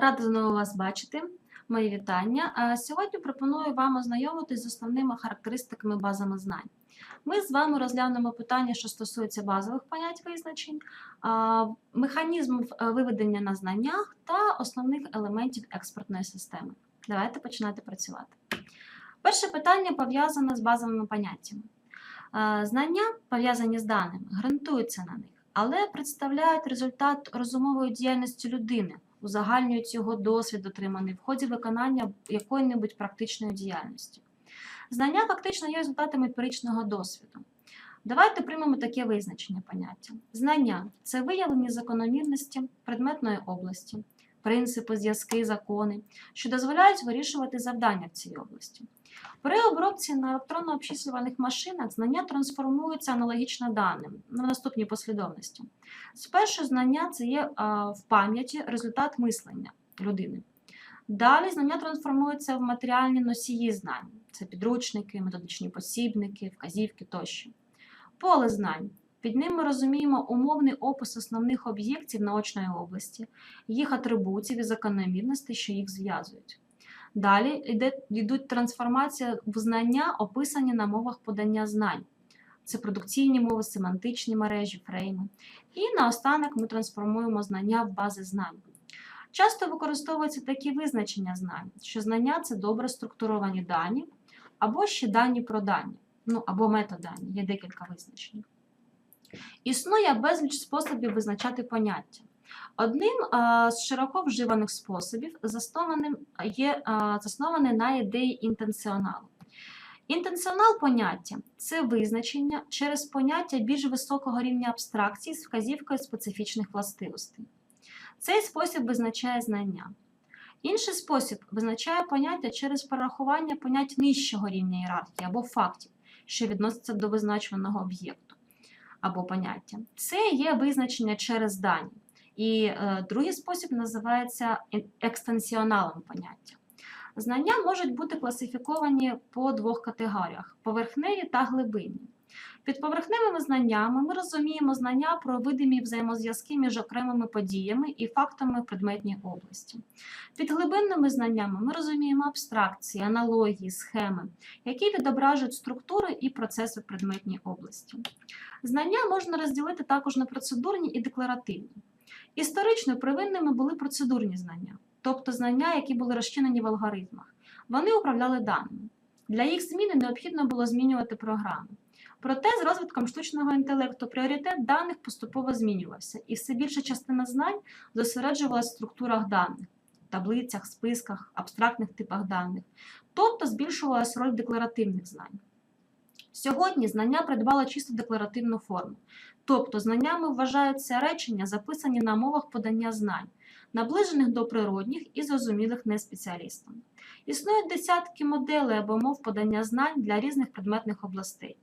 Рада знову вас бачити. Мої вітання. Сьогодні пропоную вам ознайомитись з основними характеристиками базами знань. Ми з вами розглянемо питання, що стосується базових понять визначень, механізмів е, виведення на знаннях та основних елементів експертної системи. Давайте починати працювати. Перше питання пов'язане з базовими поняттями. Знання, пов'язані з даними, ґрунтуються на них, але представляють результат розумової діяльності людини, узагальнюють його досвід, отриманий в ході виконання якої-небудь практичної діяльності. Знання фактично є результатом емпіричного досвіду. Давайте приймемо таке визначення поняття. Знання це виявлені закономірності предметної області, принципи, зв'язки, закони, що дозволяють вирішувати завдання в цій області. При обробці на електронно-обчислювальних машинах знання трансформуються аналогічно даним на наступній послідовності. Спершу знання це є в пам'яті результат мислення людини. Далі знання трансформуються в матеріальні носії знань. Це підручники, методичні посібники, вказівки тощо. Поле знань. Під ним ми розуміємо умовний опис основних об'єктів наочної області, їх атрибутів і закономірностей, що їх зв'язують. Далі йде, йдуть трансформація в знання, описані на мовах подання знань. Це продукційні мови, семантичні мережі, фрейми. І наостанок ми трансформуємо знання в бази знань. Часто використовуються такі визначення знань, що знання це добре структуровані дані, або ще дані про дані, ну або метадані, є декілька визначень. Існує безліч способів визначати поняття. Одним з широко вживаних способів є заснований на ідеї інтенціоналу. Інтенціонал поняття це визначення через поняття більш високого рівня абстракції з вказівкою специфічних властивостей. Цей спосіб визначає знання. Інший спосіб визначає поняття через перерахування понять нижчого рівня ієрархії або фактів, що відносяться до визначуваного об'єкту або поняття. Це є визначення через дані. І е, другий спосіб називається екстенсіоналом поняття. Знання можуть бути класифіковані по двох категоріях: поверхневі та глибинні. Під поверхневими знаннями ми розуміємо знання про видимі взаємозв'язки між окремими подіями і фактами в предметній області. Під глибинними знаннями ми розуміємо абстракції, аналогії, схеми, які відображують структури і процеси в предметній області. Знання можна розділити також на процедурні і декларативні. Історично первинними були процедурні знання, тобто знання, які були розчинені в алгоритмах. Вони управляли даними. Для їх зміни необхідно було змінювати програми. Проте з розвитком штучного інтелекту пріоритет даних поступово змінювався, і все більша частина знань зосереджувалася в структурах даних, таблицях, списках, абстрактних типах даних, тобто збільшувалася роль декларативних знань. Сьогодні знання придбало чисто декларативну форму, тобто знаннями вважаються речення, записані на мовах подання знань, наближених до природних і зрозумілих неспеціалістам. Існують десятки моделей або мов подання знань для різних предметних областей.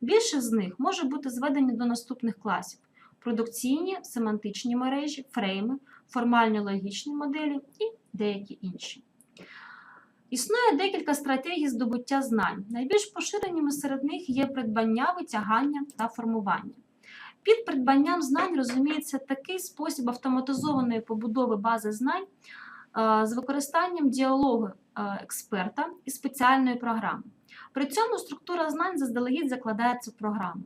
Більше з них може бути зведені до наступних класів: продукційні, семантичні мережі, фрейми, формальні логічні моделі і деякі інші. Існує декілька стратегій здобуття знань. Найбільш поширеними серед них є придбання, витягання та формування. Під придбанням знань розуміється такий спосіб автоматизованої побудови бази знань з використанням діалогу експерта і спеціальної програми. При цьому структура знань заздалегідь закладається в програму.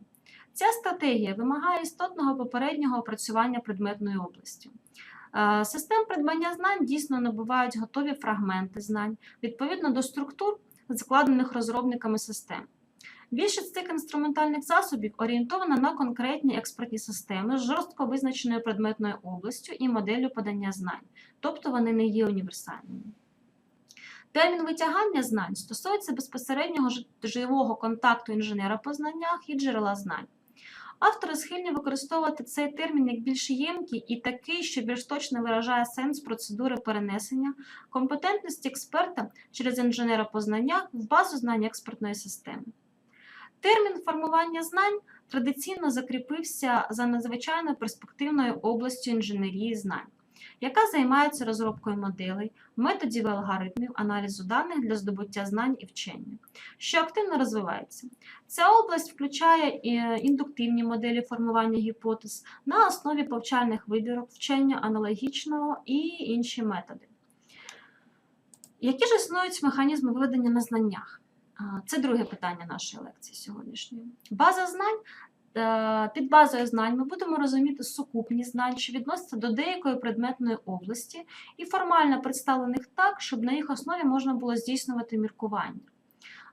Ця стратегія вимагає істотного попереднього опрацювання предметної області. Систем придбання знань дійсно набувають готові фрагменти знань відповідно до структур, закладених розробниками систем. Більшість цих інструментальних засобів орієнтована на конкретні експертні системи з жорстко визначеною предметною областю і моделлю подання знань, тобто вони не є універсальними. Термін витягання знань стосується безпосереднього живого контакту інженера по знаннях і джерела знань. Автори схильні використовувати цей термін як більш ємкий і такий, що більш точно виражає сенс процедури перенесення компетентності експерта через інженера по знаннях в базу знань експертної системи. Термін формування знань традиційно закріпився за надзвичайно перспективною областю інженерії знань, яка займається розробкою моделей, методів і алгоритмів аналізу даних для здобуття знань і вчення, що активно розвивається. Ця область включає індуктивні моделі формування гіпотез на основі повчальних вибірок, вчення аналогічного і інші методи. Які ж існують механізми виведення на знаннях? Це друге питання нашої лекції сьогоднішньої. База знань. Е, Під базою знань ми будемо розуміти сукупність знань, що відносяться до деякої предметної області, і формально представлених так, щоб на їх основі можна було здійснювати міркування.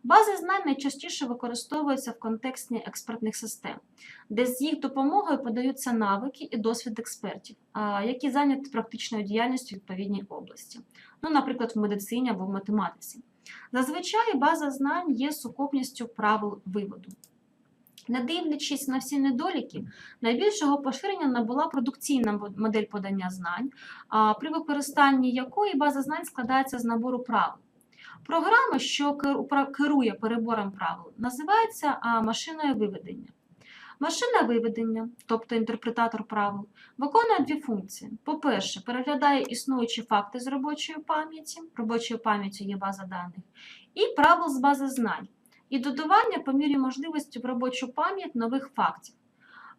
Бази знань найчастіше використовуються в контексті експертних систем, де з їх допомогою подаються навики і досвід експертів, які зайняті практичною діяльністю в відповідній області, ну, наприклад, в медицині або в математиці. Зазвичай база знань є сукупністю правил виводу. Не дивлячись на всі недоліки, найбільшого поширення набула продукційна модель подання знань, при використанні якої база знань складається з набору правил. Програма, що керує перебором правил, називається машиною виведення. Машина виведення, тобто інтерпретатор правил, виконує дві функції. По-перше, переглядає існуючі факти з робочої пам'яті, робочою пам'яттю є база даних, і правил з бази знань, і додавання по мірі можливості в робочу пам'ять нових фактів.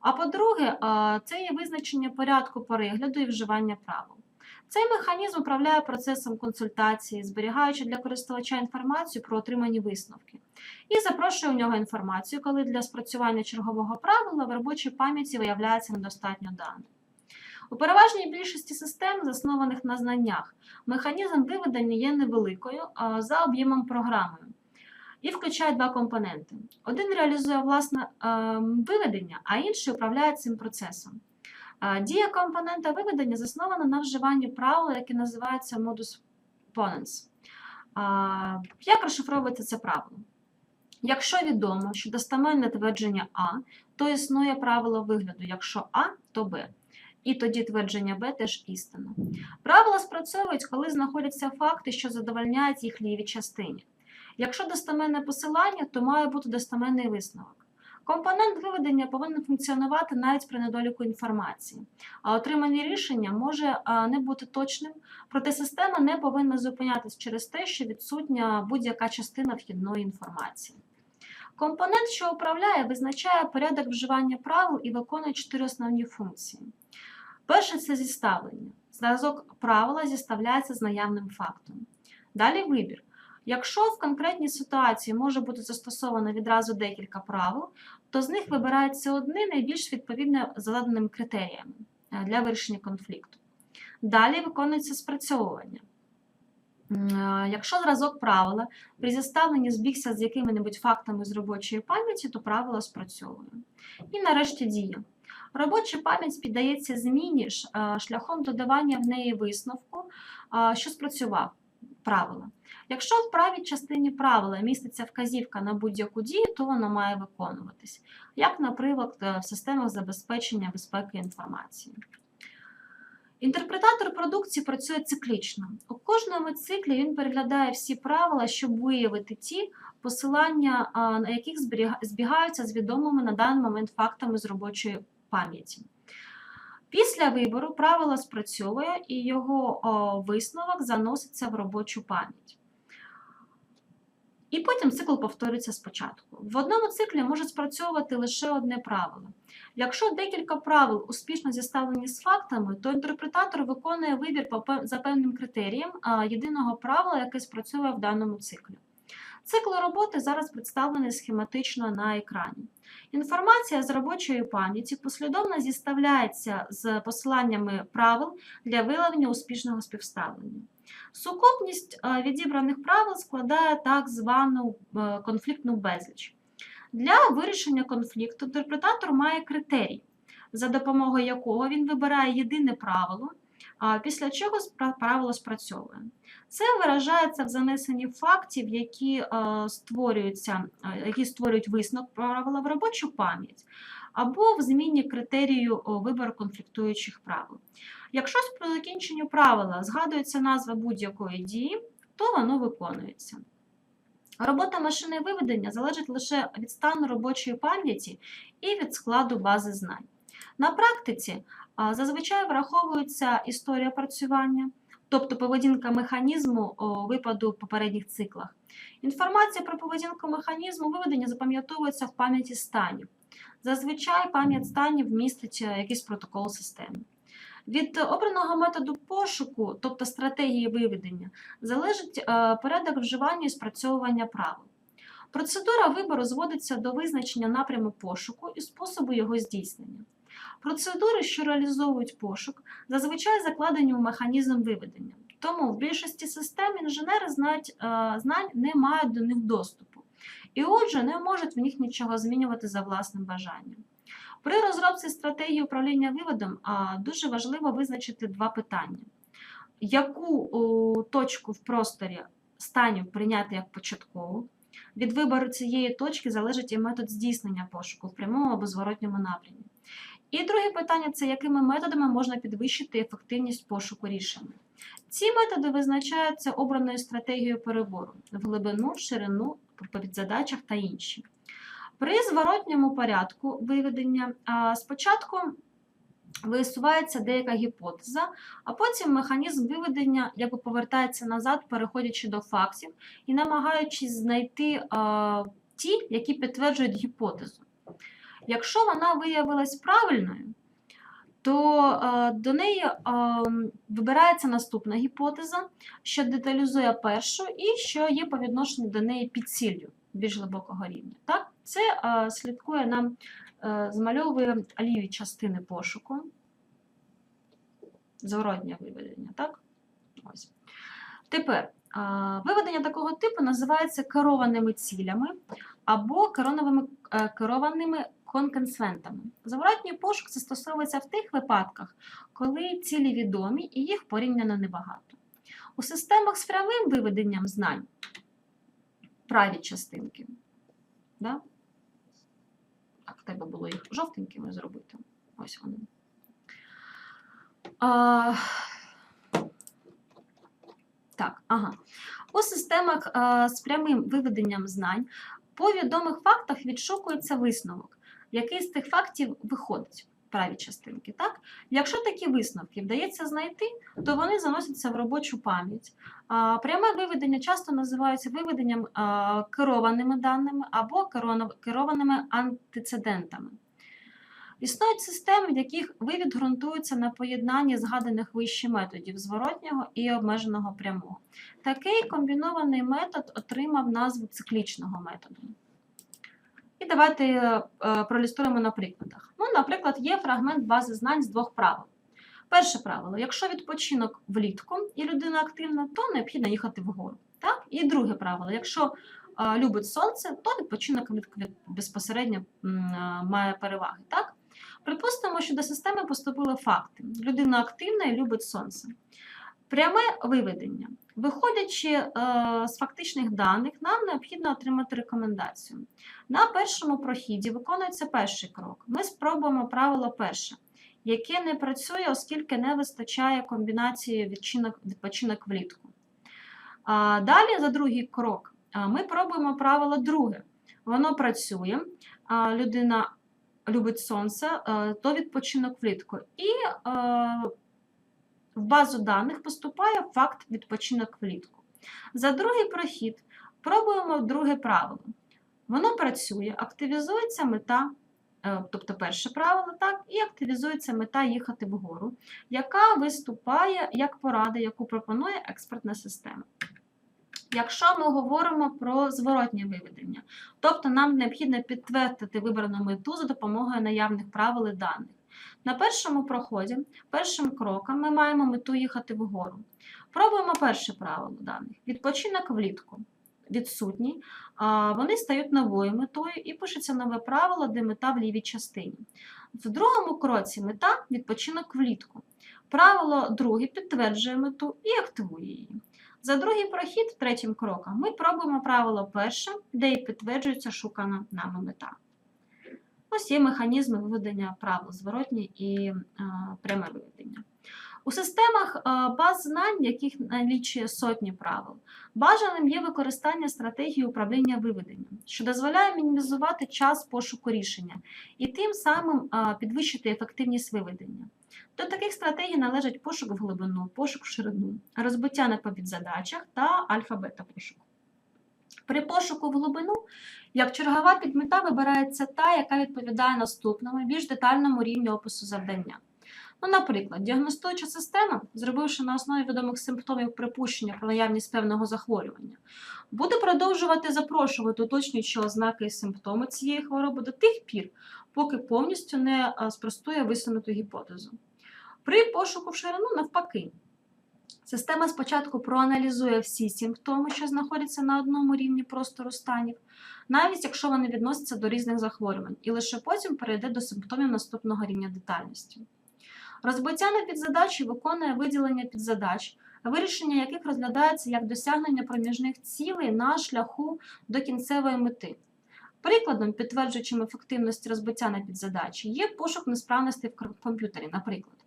А по-друге, це є визначення порядку перегляду і вживання правил. Цей механізм управляє процесом консультації, зберігаючи для користувача інформацію про отримані висновки, і запрошує у нього інформацію, коли для спрацювання чергового правила в робочій пам'яті виявляється недостатньо даних. У переважній більшості систем, заснованих на знаннях, механізм виведення є невеликою за об'ємом програмою і включає два компоненти. Один реалізує власне ем, виведення, а інший управляє цим процесом. Дія компонента виведення заснована на вживанні правила, яке називається modus ponens. Як розшифровується це правило? Якщо відомо, що достеменне твердження А, то існує правило вигляду, якщо А, то Б. І тоді твердження Б теж істина. Правила спрацьовують, коли знаходяться факти, що задовольняють їх лівій частині. Якщо достеменне посилання, то має бути достеменний висновок. Компонент виведення повинен функціонувати навіть при недоліку інформації, а отримані рішення може не бути точним, проте система не повинна зупинятись через те, що відсутня будь-яка частина вхідної інформації. Компонент, що управляє, визначає порядок вживання правил і виконує чотири основні функції. Перше це зіставлення. Зразок правила зіставляється з наявним фактом. Далі вибір. Якщо в конкретній ситуації може бути застосовано відразу декілька правил, то з них вибирається одне найбільш відповідне заданим критеріям е, для вирішення конфлікту. Далі виконується спрацьовування. Е, Якщо зразок правила при зіставленні збігся з якими-небудь фактами з робочої пам'яті, то правило спрацьовує. І нарешті дія. Робоча пам'ять піддається зміні е, шляхом додавання в неї висновку, що спрацював правила. Якщо в правій частині правила міститься вказівка на будь-яку дію, то вона має виконуватись, як, наприклад, е, в системах забезпечення безпеки інформації. Інтерпретатор продукції працює циклічно. У кожному циклі він переглядає всі правила, щоб виявити ті посилання, на яких збігаються з відомими на даний момент фактами з робочої пам'яті. Після вибору правило спрацьовує і його о, висновок заноситься в робочу пам'ять. І потім цикл повторюється спочатку. В одному циклі може спрацьовувати лише одне правило. Якщо декілька правил успішно зіставлені з фактами, то інтерпретатор виконує вибір за певним критерієм єдиного правила, яке спрацьовує в даному циклі. Цикл роботи зараз представлений схематично на екрані. Інформація з робочої пам'яті послідовно зіставляється з посиланнями правил для виявлення успішного співставлення. Сукупність е, відібраних правил складає так звану е, конфліктну безліч. Для вирішення конфлікту інтерпретатор має критерій, за допомогою якого він вибирає єдине правило, після чого правило спрацьовує. Це виражається в занесенні фактів, які е, створюються, е, які створюють висновок правила в робочу пам'ять, або в зміні критерію вибору конфліктуючих правил. Якщо по закінченню правила згадується назва будь-якої дії, то воно виконується. Робота машини виведення залежить лише від стану робочої пам'яті і від складу бази знань. На практиці зазвичай враховується історія працювання, тобто поведінка механізму випаду в попередніх циклах. Інформація про поведінку механізму виведення запам'ятовується в пам'яті станів. Зазвичай пам'ять станів містить е, якийсь протокол системи. Від обраного методу пошуку, тобто стратегії виведення, залежить е, порядок вживання і спрацьовування правил. Процедура вибору зводиться до визначення напряму пошуку і способу його здійснення. Процедури, що реалізовують пошук, зазвичай закладені у механізм виведення. Тому в більшості систем інженери знають, е, знань не мають до них доступу, і отже, не можуть в них нічого змінювати за власним бажанням. При розробці стратегії управління виводом дуже важливо визначити два питання: яку точку в просторі станів прийняти як початкову. Від вибору цієї точки залежить і метод здійснення пошуку в прямому або зворотньому напрямі. І друге питання це якими методами можна підвищити ефективність пошуку рішення. Ці методи визначаються обраною стратегією перебору в глибину, ширину, по підзадачах та інші. При зворотньому порядку виведення спочатку висувається деяка гіпотеза, а потім механізм виведення якби повертається назад, переходячи до фактів і намагаючись знайти ті, які підтверджують гіпотезу. Якщо вона виявилась правильною, то е, до неї е, вибирається наступна гіпотеза, що деталізує першу і що є по відношенню до неї підціллю більш глибокого рівня. Так? Це е, слідкує нам, змальовує ліві частини пошуку, зворотнє виведення. Так? Ось. Тепер виведення такого типу називається керованими цілями або керованими, керованими конкенсвентами. Зворотній пошук застосовується в тих випадках, коли цілі відомі і їх порівняно небагато. У системах з прямим виведенням знань праві частинки. Да? Так, треба було їх жовтенькими зробити. Ось вони. А, так, ага. У системах а, з прямим виведенням знань по відомих фактах відшукується висновок, який з тих фактів виходить праві частинки. Так? Якщо такі висновки вдається знайти, то вони заносяться в робочу пам'ять. Пряме виведення часто називається виведенням керованими даними або керованими антицидентами. Існують системи, в яких вивід ґрунтується на поєднанні згаданих вище методів зворотнього і обмеженого прямого. Такий комбінований метод отримав назву циклічного методу. І давайте е, пролістуємо на прикладах. Ну, наприклад, є фрагмент бази знань з двох правил. Перше правило: якщо відпочинок влітку і людина активна, то необхідно їхати вгору. Так? І друге правило: якщо е, любить сонце, то відпочинок від, від, безпосередньо е, має переваги. Так? Припустимо, що до системи поступили факти. Людина активна і любить сонце. Пряме виведення. Виходячи е, з фактичних даних, нам необхідно отримати рекомендацію. На першому проході виконується перший крок. Ми спробуємо правило перше, яке не працює, оскільки не вистачає комбінації відчинок, відпочинок влітку. А, далі, за другий крок, ми пробуємо правило друге. Воно працює, людина любить сонце, е, то відпочинок влітку. І е, в базу даних поступає факт відпочинок влітку. За другий прохід пробуємо друге правило. Воно працює, активізується мета, е, тобто перше правило, так, і активізується мета їхати вгору, яка виступає як порада, яку пропонує експертна система. Якщо ми говоримо про зворотнє виведення, тобто нам необхідно підтвердити вибрану мету за допомогою наявних правил і даних. На першому проході, першим кроком ми маємо мету їхати вгору. Пробуємо перше правило даних. Відпочинок влітку. Відсутній, а вони стають новою метою і пишеться нове правило, де мета в лівій частині. В другому кроці мета відпочинок влітку. Правило друге підтверджує мету і активує її. За другий прохід, третім кроком, ми пробуємо правило перше, де і підтверджується шукана нами мета. Ось є механізми виведення правил зворотні і е, пряме виведення. У системах е, баз знань, яких налічує сотні правил, бажаним є використання стратегії управління виведенням, що дозволяє мінімізувати час пошуку рішення і тим самим е, підвищити ефективність виведення. До таких стратегій належать пошук в глибину, пошук в ширину, розбиття на підзадачах та альфа-бета пошук. При пошуку в глибину, як чергова підмета вибирається та, яка відповідає наступному, більш детальному рівню опису завдання. Ну, наприклад, діагностуюча система, зробивши на основі відомих симптомів припущення про наявність певного захворювання, буде продовжувати запрошувати уточнюючі ознаки і симптоми цієї хвороби до тих пір, поки повністю не спростує висунуту гіпотезу. При пошуку в ширину, навпаки, система спочатку проаналізує всі симптоми, що знаходяться на одному рівні простору станів, навіть якщо вони відносяться до різних захворювань, і лише потім перейде до симптомів наступного рівня детальності. Розбиття на підзадачі виконує виділення підзадач, вирішення яких розглядається як досягнення проміжних цілей на шляху до кінцевої мети. Прикладом, підтверджуючим ефективність розбиття на підзадачі, є пошук несправностей в комп'ютері, наприклад.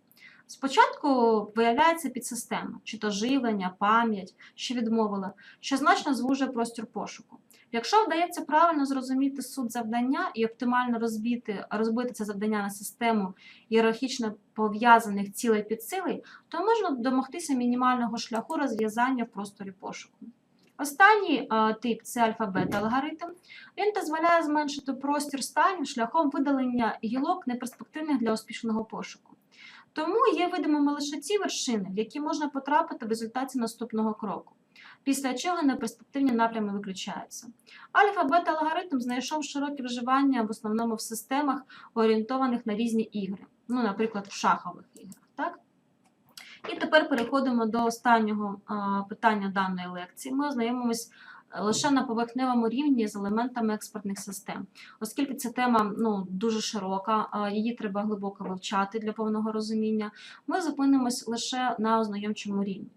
Спочатку виявляється підсистема, чи то живлення, пам'ять, що відмовила, що значно звужує простір пошуку. Якщо вдається правильно зрозуміти суть завдання і оптимально розбити, розбити це завдання на систему ієрархічно пов'язаних цілей підсилей, то можна домогтися мінімального шляху розв'язання в просторі пошуку. Останній е, тип це альфа-бета-алгоритм. Він дозволяє зменшити простір станів шляхом видалення гілок неперспективних для успішного пошуку. Тому є видимими лише ті вершини, в які можна потрапити в результаті наступного кроку, після чого неперспективні напрями виключаються. Альфа-бета-алгоритм знайшов широке вживання в основному в системах, орієнтованих на різні ігри, ну, наприклад, в шахових іграх. Так? І тепер переходимо до останнього питання даної лекції. Ми ознайомимось лише на поверхневому рівні з елементами експертних систем, оскільки ця тема ну, дуже широка, її треба глибоко вивчати для повного розуміння. Ми зупинимось лише на ознайомчому рівні.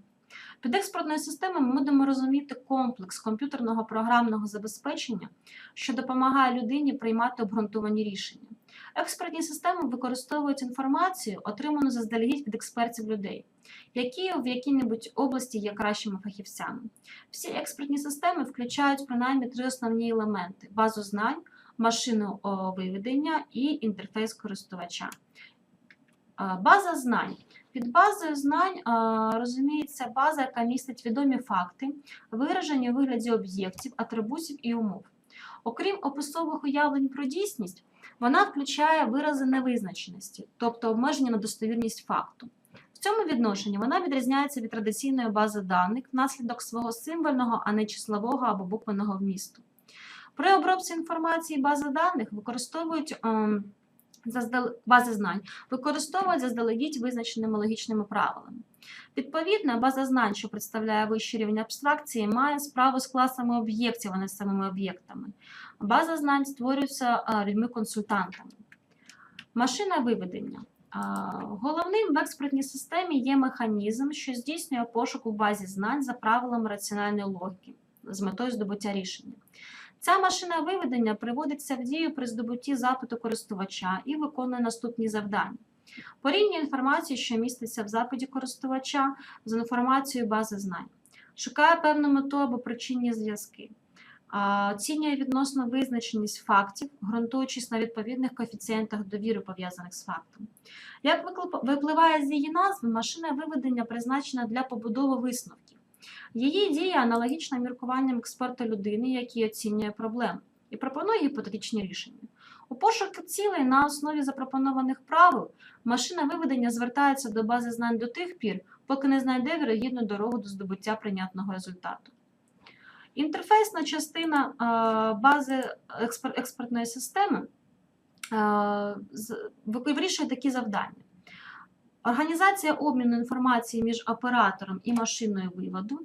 Під експортною системою ми будемо розуміти комплекс комп'ютерного програмного забезпечення, що допомагає людині приймати обґрунтовані рішення. Експертні системи використовують інформацію, отриману заздалегідь від експертів людей, які в якій-небудь області є кращими фахівцями. Всі експертні системи включають принаймні три основні елементи: базу знань, машину виведення і інтерфейс користувача. Е, База знань. Під базою знань е, розуміється база, яка містить відомі факти, виражені у вигляді об'єктів, атрибутів і умов. Окрім описових уявлень про дійсність, вона включає вирази невизначеності, тобто обмеження на достовірність факту. В цьому відношенні вона відрізняється від традиційної бази даних внаслідок свого символьного, а не числового або буквеного вмісту. При обробці інформації бази даних використовують заздал- бази знань, використовують заздалегідь визначеними логічними правилами. Відповідно, база знань, що представляє вищий рівень абстракції, має справу з класами об'єктів, а не самими об'єктами. База знань створюється людьми-консультантами. Машина виведення. Головним в експертній системі є механізм, що здійснює пошук у базі знань за правилами раціональної логіки з метою здобуття рішення. Ця машина виведення приводиться в дію при здобутті запиту користувача і виконує наступні завдання. Порівнює інформацію, що міститься в запиті користувача, з інформацією бази знань. Шукає певну мету або причинні зв'язки. Оцінює відносно визначеність фактів, ґрунтуючись на відповідних коефіцієнтах довіри, пов'язаних з фактом. Як випливає з її назви, машина виведення призначена для побудови висновків. Її дія аналогічна міркуванням експерта людини, який оцінює проблему, і пропонує гіпотетичні рішення. У пошуку цілей на основі запропонованих правил машина виведення звертається до бази знань до тих пір, поки не знайде вірогідну дорогу до здобуття прийнятного результату. Інтерфейсна частина бази експертної системи ви- вирішує такі завдання. Організація обміну інформації між оператором і машиною виводу.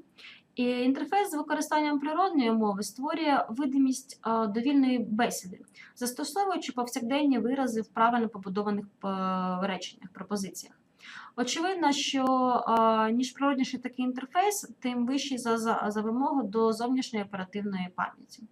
І інтерфейс з використанням природної мови створює видимість довільної бесіди, застосовуючи повсякденні вирази в правильно побудованих е, реченнях, пропозиціях. Очевидно, що ніж природніший такий інтерфейс, тим вищий за, за, за вимогу до зовнішньої оперативної пам'яті.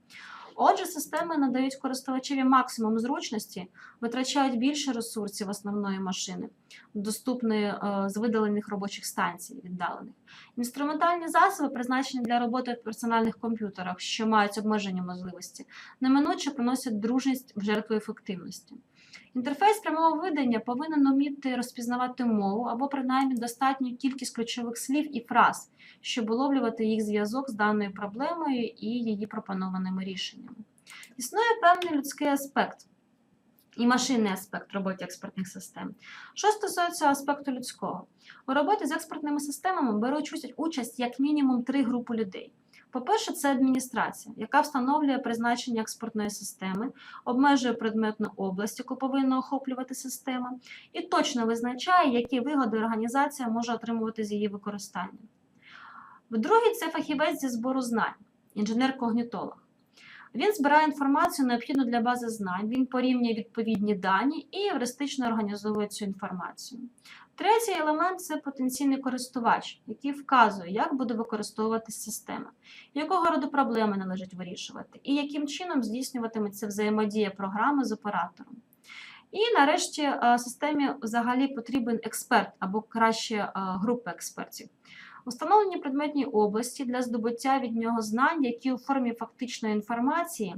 Отже, системи надають користувачеві максимум зручності, витрачають більше ресурсів основної машини, доступної е, з видалених робочих станцій віддалених. Інструментальні засоби, призначені для роботи в персональних комп'ютерах, що мають обмежені можливості, неминуче приносять дружність в жертву ефективності. Інтерфейс прямого видання повинен уміти розпізнавати мову або принаймні достатню кількість ключових слів і фраз, щоб уловлювати їх зв'язок з даною проблемою і її пропонованими рішеннями. Існує певний людський аспект. і машинний аспект роботи експертних систем. Що стосується аспекту людського, у роботі з експертними системами беруть участь як мінімум три групи людей. По-перше, це адміністрація, яка встановлює призначення експортної системи, обмежує предметну область, яку повинна охоплювати система, і точно визначає, які вигоди організація може отримувати з її використання. Другий це фахівець зі збору знань, інженер-когнітолог. Він збирає інформацію, необхідну для бази знань, він порівнює відповідні дані і евристично організовує цю інформацію. Третій елемент це потенційний користувач, який вказує, як буде використовуватись система, якого роду проблеми належить вирішувати, і яким чином здійснюватиметься взаємодія програми з оператором. І нарешті е, системі взагалі потрібен експерт або краще е, група експертів. Установлені предметні області для здобуття від нього знань, які у формі фактичної інформації,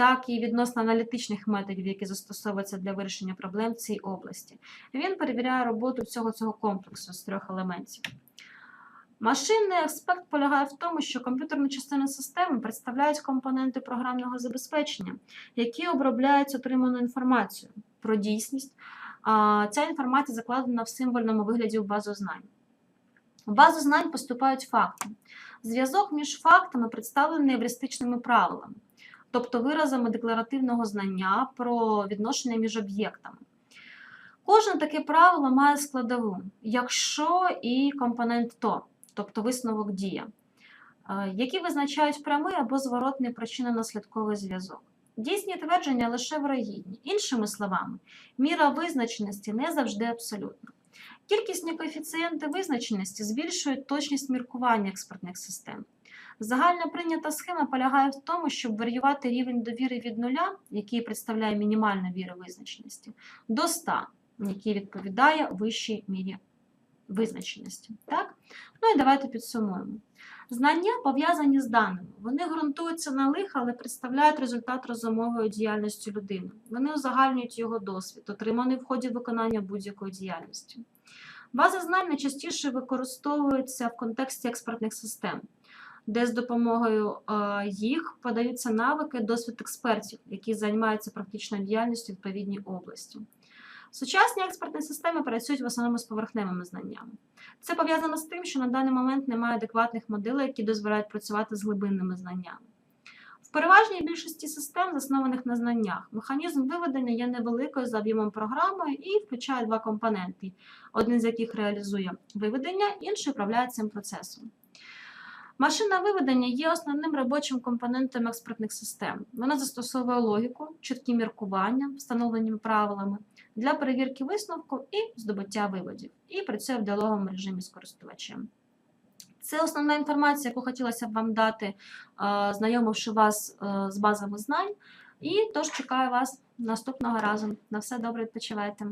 так і відносно аналітичних методів, які застосовуються для вирішення проблем в цій області. Він перевіряє роботу всього цього комплексу з трьох елементів. Машинний аспект полягає в тому, що комп'ютерні частини системи представляють компоненти програмного забезпечення, які обробляють отриману інформацію про дійсність. Ця інформація закладена в символьному вигляді в базу знань. В базу знань поступають факти. Зв'язок між фактами представлений евристичними правилами, тобто виразами декларативного знання про відношення між об'єктами. Кожне таке правило має складову, якщо і компонент то, тобто висновок дія, е, які визначають прямий або зворотний причинно-наслідковий зв'язок. Дійсні твердження лише вирогідні. Іншими словами, міра визначеності не завжди абсолютна. Кількісні коефіцієнти визначеності збільшують точність міркування експертних систем. Загальна прийнята схема полягає в тому, щоб варіювати рівень довіри від нуля, який представляє мінімальну віру визначеності, до 100, який відповідає вищій мірі визначеності. Так? Ну і давайте підсумуємо. Знання пов'язані з даними. Вони ґрунтуються на лих, але представляють результат розумової діяльності людини. Вони узагальнюють його досвід, отриманий в ході виконання будь-якої діяльності. Бази знань найчастіше використовуються в контексті експертних систем, де з допомогою е, їх подаються навики, досвід експертів, які займаються практичною діяльністю в відповідній області. Сучасні експертні системи працюють в основному з поверхневими знаннями. Це пов'язано з тим, що на даний момент немає адекватних моделей, які дозволяють працювати з глибинними знаннями. В переважній більшості систем, заснованих на знаннях, механізм виведення є невеликою за об'ємом програмою і включає два компоненти, один з яких реалізує виведення, інший управляє цим процесом. Машинне виведення є основним робочим компонентом експертних систем. Вона застосовує логіку, чіткі міркування, встановлені правилами для перевірки висновку і здобуття виводів, і працює в діалоговому режимі з користувачем. Це основна інформація, яку хотілося б вам дати, е, знайомивши вас е, з базами знань. І тож чекаю вас наступного разу. На все добре відпочивайте.